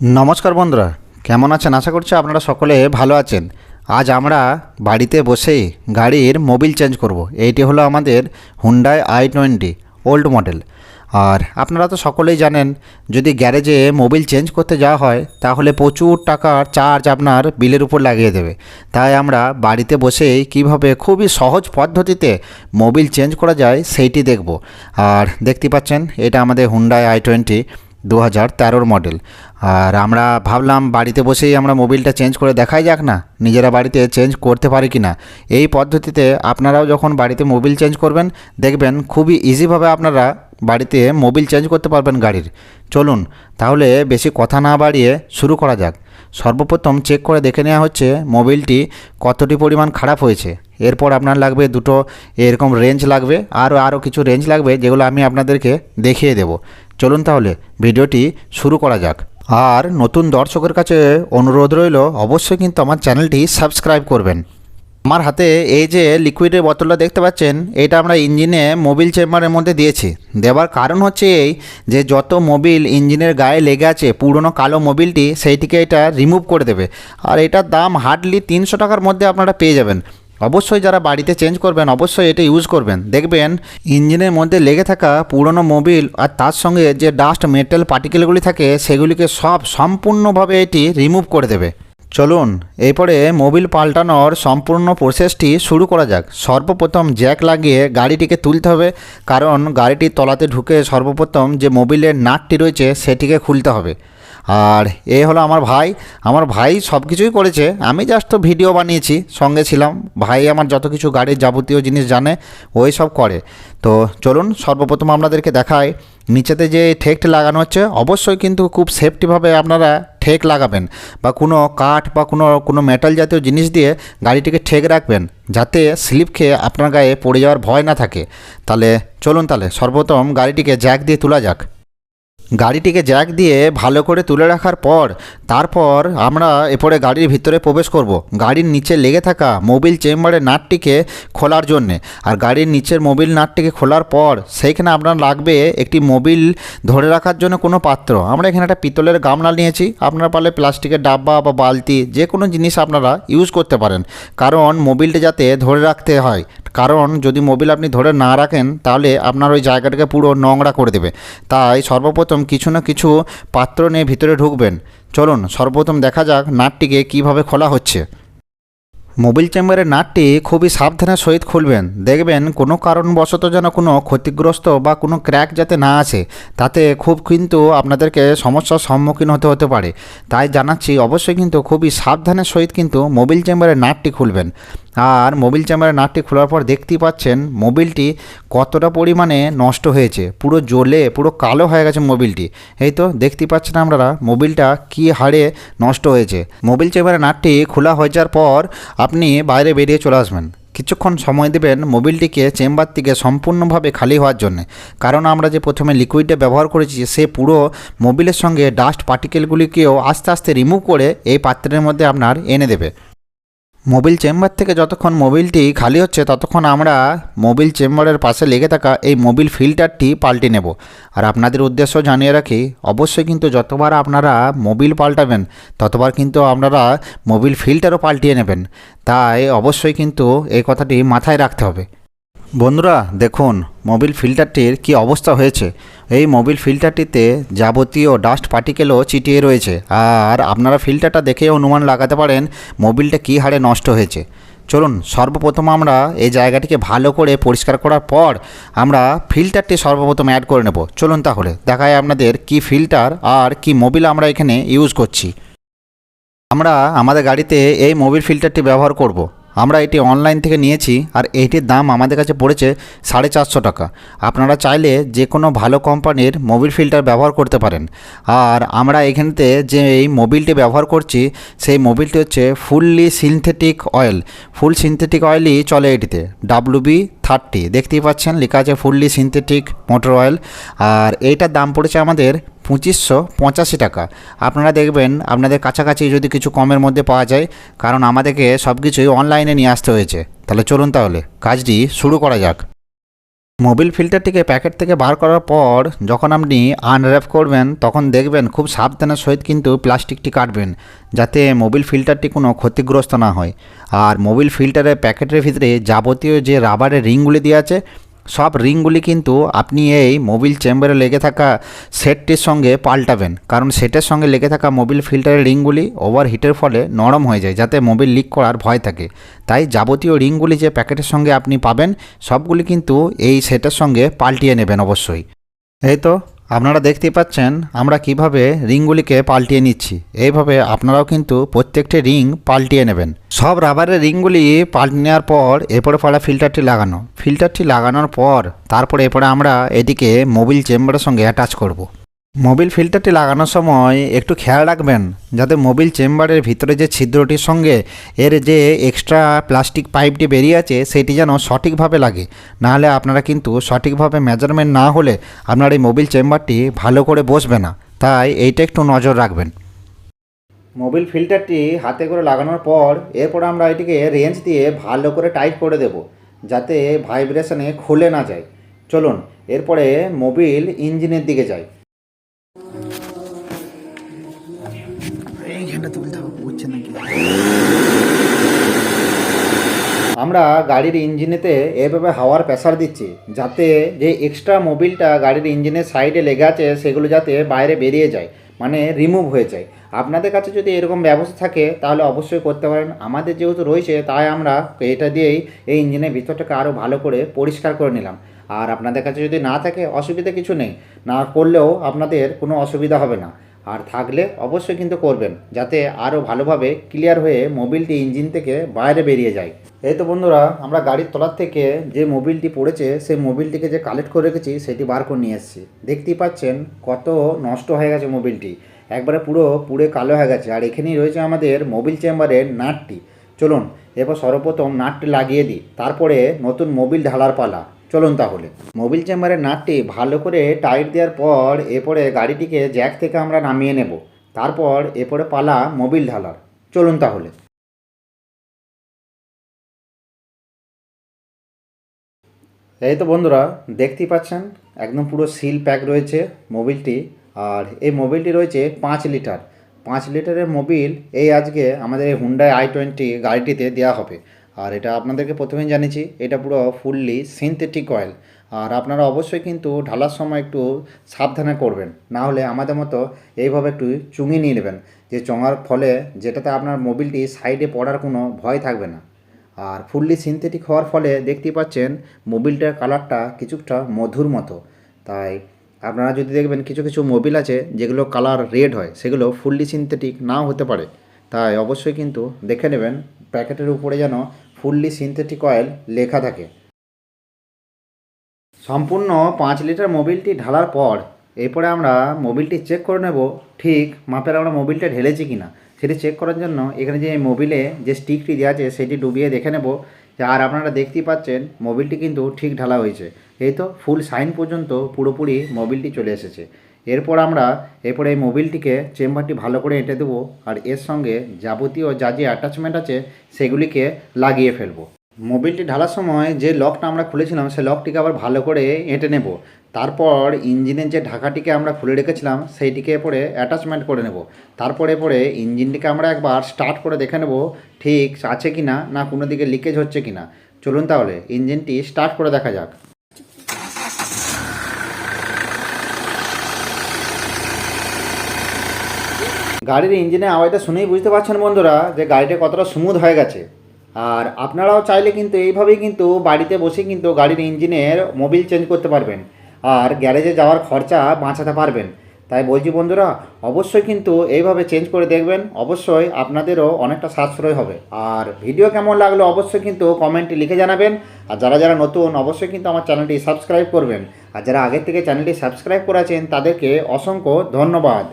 নমস্কার বন্ধুরা, কেমন আছেন? আশা করছি আপনারা সকলে ভালো আছেন। আজ আমরা বাড়িতে বসেই গাড়ির মোবিল চেঞ্জ করব। এইটি হলো আমাদের Hyundai i twenty old model আর আপনারা তো সকলেই জানেন, যদি গ্যারেজে মোবিল চেঞ্জ করতে যাওয়া হয়, তাহলে প্রচুর টাকার চার্জ আপনার বিলের উপর লাগিয়ে দেবে। তাই আমরা বাড়িতে বসেই কীভাবে খুবই সহজ পদ্ধতিতে মোবিল চেঞ্জ করা যায়, সেইটি দেখব। আর দেখতে পাচ্ছেন, এটা আমাদের হুন্ডাই আই টোয়েন্টি দু হাজার তেরোর মডেল। আর আমরা ভাবলাম বাড়িতে বসেই আমরা মোবিলটা চেঞ্জ করে দেখাই যাক না, নিজেরা বাড়িতে চেঞ্জ করতে পারি কি না। এই পদ্ধতিতে আপনারাও যখন বাড়িতে মোবিল চেঞ্জ করবেন, দেখবেন খুবই ইজিভাবে আপনারা বাড়িতে মোবিল চেঞ্জ করতে পারবেন গাড়ির। চলুন, তাহলে বেশি কথা না বাড়িয়ে শুরু করা যাক। সর্বপ্রথম চেক করে দেখে নেওয়া হচ্ছে মোবিলটি কতটি পরিমাণ খারাপ হয়েছে। এরপর আপনার লাগবে দুটো এরকম রেঞ্জ লাগবে, আরও আরও কিছু রেঞ্জ লাগবে, যেগুলো আমি আপনাদেরকে দেখিয়ে দেব। চলুন তাহলে ভিডিওটি শুরু করা যাক। আর নতুন দর্শকের কাছে অনুরোধ রইল, অবশ্যই কিন্তু আমার চ্যানেলটি সাবস্ক্রাইব করবেন। আমার হাতে এই যে লিকুইডের বোতলটা দেখতে পাচ্ছেন, এটা আমরা ইঞ্জিনে মোবিল চেম্বারের মধ্যে দিয়েছি। দেওয়ার কারণ হচ্ছে এই যে যত মোবিল ইঞ্জিনের গায়ে লেগে আছে, পুরনো কালো মোবিলটি, সেইটিকে এটা রিমুভ করে দেবে। আর এটার দাম হার্ডলি তিনশো টাকার মধ্যে আপনারা পেয়ে যাবেন। অবশ্যই যারা বাড়িতে চেঞ্জ করবেন, অবশ্যই এটা ইউজ করবেন। দেখবেন, ইঞ্জিনের মধ্যে লেগে থাকা পুরনো মোবিল আর তার সঙ্গে যে ডাস্ট মেটাল পার্টিকেলগুলি থাকে, সেগুলিকে সব সম্পূর্ণভাবে এটি রিমুভ করে দেবে। চলুন, এরপরে মোবিল পাল্টানোর সম্পূর্ণ প্রসেসটি শুরু করা যাক। সর্বপ্রথম জ্যাক লাগিয়ে গাড়িটিকে তুলতে হবে, কারণ গাড়িটির তলাতে ঢুকে সর্বপ্রথম যে মোবিলের নাটটি রয়েছে, সেটিকে খুলতে হবে। আর এ হলো আমার ভাই। আমার ভাই সব কিছুই করেছে। আমি জাস্ট ভিডিও বানিয়েছি, সঙ্গে ছিলাম। ভাই আমার যত কিছু গাড়ির যাবতীয় জিনিস জানে, ওই সব করে। তো চলুন, সর্বপ্রথম আপনাদেরকে দেখাই। নিচেতে যে ঠেকটি লাগানো হচ্ছে, অবশ্যই কিন্তু খুব সেফটিভাবে আপনারা ঠেক লাগাবেন বা কোনো কাঠ বা কোনো কোনো মেটাল জাতীয় জিনিস দিয়ে গাড়িটিকে ঠেক রাখবেন, যাতে স্লিপ খেয়ে আপনার গায়ে পড়ে যাওয়ার ভয় না থাকে। তাহলে চলুন তাহলে, সর্বপ্রথম গাড়িটিকে জ্যাক দিয়ে তোলা যাক। গাড়িটিকে জ্যাক দিয়ে ভালো করে তুলে রাখার পর, তারপর আমরা এরপরে গাড়ির ভিতরে প্রবেশ করব। গাড়ির নিচে লেগে থাকা মোবিল চেম্বারের নাটটিকে খোলার জন্যে। আর গাড়ির নিচের মোবিল নাটটিকে খোলার পর, সেইখানে আপনার লাগবে একটি মোবিল ধরে রাখার জন্য কোনো পাত্র। আমরা এখানে একটা পিতলের গামলা নিয়েছি। আপনারা পারলে প্লাস্টিকের ডাব্বা বা বালতি যে কোনো জিনিস আপনারা ইউজ করতে পারেন। কারণ মোবিলটা যাতে ধরে রাখতে হয় কারণ যদি মোবিল আপনি ধরে না রাখেন, তাহলে আপনার ওই জায়গাটাকে পুরো নোংরা করে দেবে। তাই সর্বপ্রথম কিছু না কিছু পাত্র নিয়ে ভিতরে ঢুকবেন। চলুন, সর্বপ্রথম দেখা যাক নাটটিকে কীভাবে খোলা হচ্ছে। মোবিল চেম্বারের নাটটি খুবই সাবধানের সহিত খুলবেন। দেখবেন কোনো কারণবশত যেন কোনো ক্ষতিগ্রস্ত বা কোনো ক্র্যাক যাতে না আসে, তাতে খুব কিন্তু আপনাদেরকে সমস্যার সম্মুখীন হতে হতে পারে। তাই জানাচ্ছি, অবশ্যই কিন্তু খুবই সাবধানের সহিত কিন্তু মোবিল চেম্বারের নাটটি খুলবেন। আর মোবিল চেম্বারের নাটটি খোলার পর দেখতেই পাচ্ছেন মোবিলটি কতটা পরিমাণে নষ্ট হয়েছে। পুরো জ্বলে, পুরো কালো হয়ে গেছে মোবিলটি। এই তো দেখতেই পাচ্ছেন আপনারা মোবিলটা কী হারে নষ্ট হয়েছে। মোবিল চেম্বারের নাটটি খোলা হয়ে যাওয়ার পর আপনি বাইরে বেরিয়ে চলে আসবেন। কিছুক্ষণ সময় দেবেন মোবিলটিকে চেম্বার থেকে সম্পূর্ণভাবে খালি হওয়ার জন্য। কারণ আমরা যে প্রথমে লিকুইডটা ব্যবহার করেছি, সে পুরো মোবিলের সঙ্গে ডাস্ট পার্টিকেলগুলিকেও আস্তে আস্তে রিমুভ করে এই পাত্রের মধ্যে আপনার এনে দেবে। মোবিল চেম্বার থেকে যতক্ষণ মোবিলটি খালি হচ্ছে, ততক্ষণ আমরা মোবিল চেম্বারের পাশে লেগে থাকা এই মোবিল ফিল্টারটি পাল্টে নেব। আর আপনাদের উদ্দেশ্য জানিয়ে রাখি, অবশ্যই কিন্তু যতবার আপনারা মোবিল পাল্টাবেন, ততবার কিন্তু আপনারা মোবিল ফিল্টারও পাল্টিয়ে নেবেন। তাই অবশ্যই কিন্তু এই কথাটি মাথায় রাখতে হবে। বন্ধুরা, দেখুন মোবিল ফিল্টারটির কি অবস্থা হয়েছে। এই মোবিল ফিল্টারটিতে যাবতীয় ডাস্ট পার্টিকেলও চিটিয়ে রয়েছে। আর আপনারা ফিল্টারটা দেখে অনুমান লাগাতে পারেন মোবিলটা কী হারে নষ্ট হয়েছে। চলুন, সর্বপ্রথম আমরা এই জায়গাটিকে ভালো করে পরিষ্কার করার পর আমরা ফিল্টারটি সর্বপ্রথম অ্যাড করে নেব। চলুন তাহলে দেখায় আপনাদের কি ফিল্টার আর কি মোবিল আমরা এখানে ইউজ করছি। আমরা আমাদের গাড়িতে এই মোবিল ফিল্টারটি ব্যবহার করব। আমরা এটি অনলাইন থেকে নিয়েছি আর এইটির দাম আমাদের কাছে পড়েছে সাড়ে চারশো টাকা। আপনারা চাইলে যে কোনো ভালো কোম্পানির মোবিল ফিল্টার ব্যবহার করতে পারেন। আর আমরা এখানেতে যে এই মোবিলটি ব্যবহার করছি, সেই মোবিলটি হচ্ছে fully synthetic oil full synthetic অয়েলই চলে এটিতে ডাব্লুবি থার্টি দেখতেই পাচ্ছেন, লেখা আছে ফুললি সিনথেটিক মোটর অয়েল আর এইটার দাম পড়েছে আমাদের পঁচিশশো পঁচাশি টাকা। আপনারা দেখবেন আপনাদের কাছাকাছি যদি কিছু কমের মধ্যে পাওয়া যায়, কারণ আমাদেরকে সব কিছুই অনলাইনে নিয়ে আসতে হয়েছে। তাহলে চলুন তাহলে, কাজটি শুরু করা যাক। মোবিল ফিল্টারটিকে প্যাকেট থেকে বার করার পর যখন আপনি আনর্যাপ করবেন, তখন দেখবেন খুব সাবধানের সহিত কিন্তু প্লাস্টিকটি কাটবেন, যাতে মোবিল ফিল্টারটি কোনো ক্ষতিগ্রস্ত না হয়। আর মোবিল ফিল্টারের প্যাকেটের ভিতরে যাবতীয় যে রাবারের রিংগুলি দেওয়া আছে সব রিংগুলি কিন্তু আপনি এই মোবিল চেম্বারে লেগে থাকা সেটটির সঙ্গে পাল্টাবেন। কারণ সেটের সঙ্গে লেগে থাকা মোবিল ফিল্টারের রিংগুলি ওভারহিটের ফলে নরম হয়ে যায়, যাতে মোবিল লিক করার ভয় থাকে। তাই যাবতীয় রিংগুলি যে প্যাকেটের সঙ্গে আপনি পাবেন, সবগুলি কিন্তু এই সেটের সঙ্গে পাল্টিয়ে নেবেন অবশ্যই। এই তো আপনারা দেখতে পাচ্ছেন, আমরা কীভাবে রিংগুলিকে পাল্টিয়ে নিচ্ছি। এইভাবে আপনারাও কিন্তু প্রত্যেকটি রিং পাল্টিয়ে নেবেন। সব রাবারের রিংগুলি পাল্টে নেওয়ার পর, এরপরে পড়া ফিল্টারটি লাগানো। ফিল্টারটি লাগানোর পর, তারপরে এরপরে আমরা এটিকে মোবিল চেম্বারের সঙ্গে অ্যাটাচ করব। মোবিল ফিল্টারটি লাগানোর সময় একটু খেয়াল রাখবেন, যাতে মোবিল চেম্বারের ভিতরে যে ছিদ্রটির সঙ্গে এর যে এক্সট্রা প্লাস্টিক পাইপটি বেরিয়ে আছে, সেটি যেন সঠিকভাবে লাগে। নাহলে আপনারা কিন্তু সঠিকভাবে মেজারমেন্ট না হলে আপনার এই মোবিল চেম্বারটি ভালো করে বসবে না। তাই এইটা একটু নজর রাখবেন। মোবিল ফিল্টারটি হাতে করে লাগানোর পর, এরপর আমরা এটিকে রেঞ্জ দিয়ে ভালো করে টাইট করে দেব, যাতে ভাইব্রেশনে খুলে না যায়। চলুন, এরপরে মোবিল ইঞ্জিনের দিকে যাই আমরা গাড়ির ইঞ্জিনেতে এভাবে হাওয়ার প্রেসার দিচ্ছি, যাতে যে এক্সট্রা মোবিলটা গাড়ির ইঞ্জিনের সাইডে লেগে আছে, সেগুলো যাতে বাইরে বেরিয়ে যায় মানে রিমুভ হয়ে যায়। আপনাদের কাছে যদি এরকম ব্যবস্থা থাকে, তাহলে অবশ্যই করতে পারেন। আমাদের যেহেতু রয়েছে, তাই আমরা এটা দিয়েই এই ইঞ্জিনের ভিতরটাকে আরও ভালো করে পরিষ্কার করে নিলাম। আর আপনাদের কাছে যদি না থাকে, অসুবিধা কিছু নেই। না করলেও আপনাদের কোনো অসুবিধা হবে না। আর থাকলে অবশ্যই কিন্তু করবেন, যাতে আরও ভালোভাবে ক্লিয়ার হয়ে মোবিলটি ইঞ্জিন থেকে বাইরে বেরিয়ে যায়। এই তো বন্ধুরা, আমরা গাড়ির তলার থেকে যে মোবিলটি পড়েছে, সেই মোবিলটিকে যে কালেক্ট করে রেখেছি, সেটি বার করে নিয়ে এসেছি। দেখতেই পাচ্ছেন কত নষ্ট হয়ে গেছে মোবিলটি একবারে পুরো পুড়ে কালো হয়ে গেছে। আর এখানেই রয়েছে আমাদের মোবিল চেম্বারের নাটটি। চলুন, এরপর সর্বপ্রথম নাটটি লাগিয়ে দিই। তারপরে নতুন মোবিল ঢালার পালা। চলুন তাহলে। মোবিল চেম্বারের নাটটি ভালো করে টাইট দেওয়ার পর এরপরে গাড়িটিকে জ্যাক থেকে আমরা নামিয়ে নেব। তারপর এরপরে পালা মোবিল ঢালার। চলুন তাহলে। এই তো বন্ধুরা, দেখতেই পাচ্ছেন, একদম পুরো সিল প্যাক রয়েছে মোবিলটি। আর এই মোবিলটি রয়েছে পাঁচ লিটার। পাঁচ লিটারের মোবিল এই আজকে আমাদের এই হুন্ডাই আই টোয়েন্টি গাড়িটিতে দেওয়া হবে। আর এটা আপনাদেরকে প্রথমেই জানিয়েছি, এটা পুরো ফুললি সিনথেটিক অয়েল আর আপনারা অবশ্যই কিন্তু ঢালার সময় একটু সাবধানে করবেন, না হলে আমাদের মতো এইভাবে একটু চুঙি নিয়ে নেবেন। যে চঙার ফলে যেটাতে আপনার মোবিলটি সাইডে পড়ার কোনো ভয় থাকবে না। আর ফুললি সিনথেটিক হওয়ার ফলে দেখতেই পাচ্ছেন মোবিলটার কালারটা কিছুটা মধুর মতো। তাই আপনারা যদি দেখবেন কিছু কিছু মোবিল আছে যেগুলো কালার রেড হয়, সেগুলো ফুললি সিনথেটিক নাও হতে পারে। তাই অবশ্যই কিন্তু দেখে নেবেন। প্যাকেটের উপরে যেন ফুললি সিনথেটিক অয়েল লেখা থাকে। সম্পূর্ণ পাঁচ লিটার মোবিলটি ঢালার পর এরপরে আমরা মোবিলটি চেক করে নেব, ঠিক মাপের আমরা মোবিলটা ঢেলেছি কি না সেটি চেক করার জন্য এখানে যে মোবিলে যে স্টিকটি দেওয়া আছে সেটি ডুবিয়ে দেখে নেব। আর আপনারা দেখতেই পাচ্ছেন মোবিলটি কিন্তু ঠিক ঢালা হয়েছে। এই তো ফুল সাইন পর্যন্ত পুরোপুরি মোবিলটি চলে এসেছে। এরপর আমরা, এরপরে এই মোবিলটিকে চেম্বারটি ভালো করে এঁটে দেবো আর এর সঙ্গে যাবতীয় যা যে অ্যাটাচমেন্ট আছে সেগুলিকে লাগিয়ে ফেলব। মোবিলটি ঢালার সময় যে লকটা আমরা খুলেছিলাম সেই লকটিকে আবার ভালো করে এঁটে নেব। তারপর ইঞ্জিনের যে ঢাকাটিকে আমরা খুলে রেখেছিলাম, সেইটিকে পরে অ্যাটাচমেন্ট করে নেব। তারপরে পরে ইঞ্জিনটিকে আমরা একবার স্টার্ট করে দেখে নেব, ঠিক আছে কি না না কোনো দিকে লিকেজ হচ্ছে কি না চলুন তাহলে, ইঞ্জিনটি স্টার্ট করে দেখা যাক। গাড়ির ইঞ্জিনের আওয়াজটা শুনেই বুঝতে পারছেন বন্ধুরা যে গাড়িটা কতটা স্মুথ হয়ে গেছে। আর আপনারাও চাইলে কিন্তু এইভাবেই কিন্তু বাড়িতে বসে কিন্তু গাড়ির ইঞ্জিনের মোবিল চেঞ্জ করতে পারবেন। আর গ্যারেজে যাওয়ার খরচা বাঁচাতে পারবেন। তাই বলছি বন্ধুরা, অবশ্যই কিন্তু এইভাবে চেঞ্জ করে দেখবেন। অবশ্যই আপনাদেরও অনেকটা সাশ্রয় হবে। আর ভিডিও কেমন লাগল অবশ্যই কিন্তু কমেন্টে লিখে জানাবেন। আর যারা যারা নতুন, অবশ্যই কিন্তু আমার চ্যানেলটি সাবস্ক্রাইব করবেন। আর যারা আগের থেকে চ্যানেলটি সাবস্ক্রাইব করেছেন, তাদেরকে অসংখ্য ধন্যবাদ।